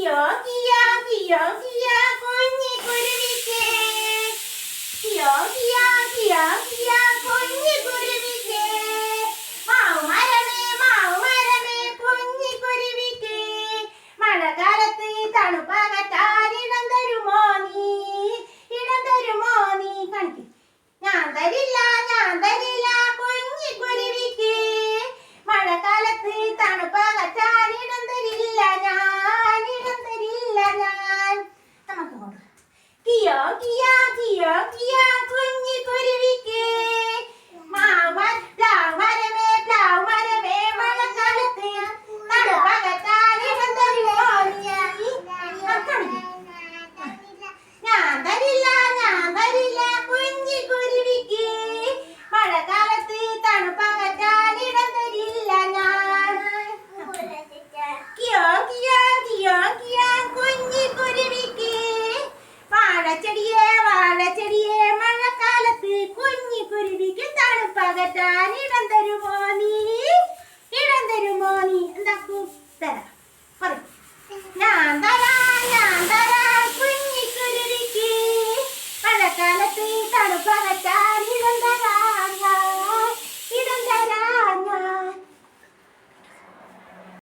귀여 귀여 귀여 귀여 꽃니 구름이새 귀여 귀여 귀여 귀여 꽃니 구름이새 മാവ് മരമേ മാവ് മരമേ പൊന്നി കുരുവിക്ക് മഴക്കാലത്ത് തണുപ്പാകാൻ 咿呀咿呀咿呀 തരുമോ